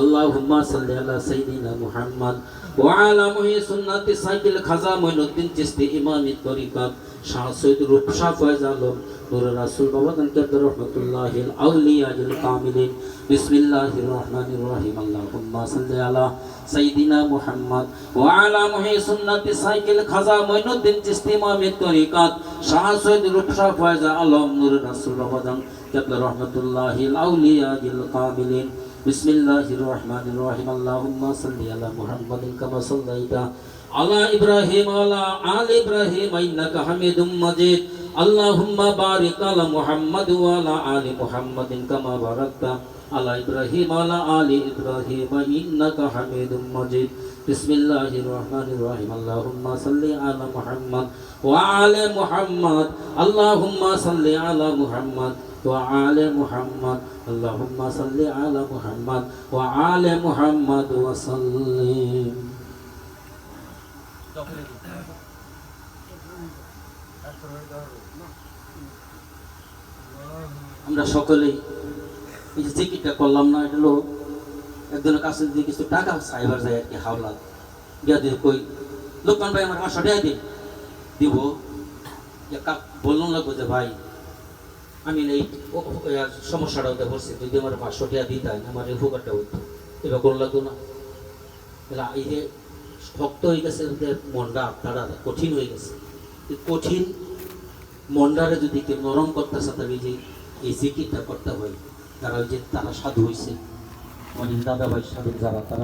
আল্লাহুম্মা সাল্লি আলা সাইয়্যিদিনা মুহাম্মদ ওয়া আলা মুহি সুন্নতি সাইয়্যিদুল খাজা মঈনুদ্দিন চিশতি ইমামি তরিকাত, শাহ সৈয়দ রূপসা ফয়েজ আলম, নূর রাসূল বাবা কান্তার রহমাতুল্লাহি আউলিয়াজুল কামিলিন বিসমিল্লাহির রহমানির রহিম। আল্লাহুম্মা সাল্লি আলা সাইয়্যিদিনা মুহাম্মদ ওয়া আলা মুহি সুন্নতি সাইয়্যিদুল খাজা মঈনুদ্দিন চিশতি ইমামি তরিকাত, শাহ সৈয়দ রূপসা ফয়েজ আলম, নূর রাসূল বাবা কান্তার রহমাতুল্লাহি আউলিয়াজুল কামিলিন بسم الله الرحمن الرحيم اللهم صل على محمد كما صليت على ابراهيم وعلى ال ابراهيم انك حميد مجيد اللهم بارك على محمد وعلى ال محمد كما باركت على ابراهيم وعلى ال ابراهيم انك حميد مجيد بسم الله الرحمن الرحيم اللهم صل على محمد وعلى محمد اللهم صل على محمد وعلى محمد اللهم صل على محمد وعلى محمد وسلم আমরা সকলেই এই যে জিকিরটা করলাম না, এটা হলো একজনের কাছে যদি কিছু টাকা সাইবার যায় আর কি, হাওলা দিয়া। দিয়ে কই, লোকমান ভাই, আমার পাঁচশো টাকা দিন। দিব। বললাম লাগবো যে, ভাই, আমি এই সমস্যাটা ওদের বলছি, যদি আমার পাঁচশো টাকা দিই তাই আমার এই উপকারটা হইতো। এবার করুন লাগতো না। তাহলে এই যে শক্ত হয়ে গেছে মনটা তারা কঠিন হয়ে গেছে। কঠিন মনটারে যদি কেউ নরম করতেছে তবে যে এই জিকিরটা করতে হয়। তারা ওই যে তারা সাধু হয়েছে দাদা ভাই সাধু যারা, তারা